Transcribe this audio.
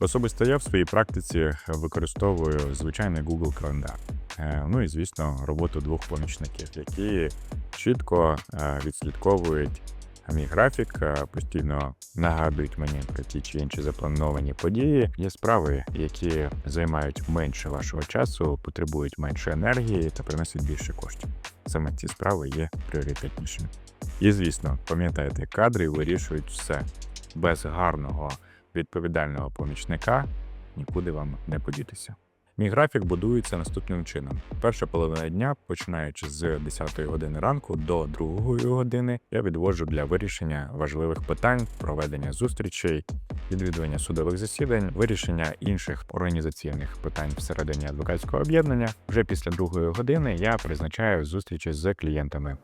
Особисто я в своїй практиці використовую звичайний Google календар. Е, Ну і звісно, роботу двох помічників, які чітко е, відслідковують мій графік, е, постійно нагадують мені про ті чи інші заплановані події. Є справи, які займають менше вашого часу, потребують менше енергії та приносять більше коштів. Саме ці справи є пріоритетнішими. І звісно, пам'ятайте, кадри вирішують все без гарного відповідального помічника нікуди вам не подітися. Мій графік будується наступним чином: перша половина дня, починаючи з 10-ї години ранку до 2-ї години, я відводжу для вирішення важливих питань, проведення зустрічей, відвідування судових засідань, вирішення інших організаційних питань всередині адвокатського об'єднання. Вже після другої години я призначаю зустрічі з клієнтами.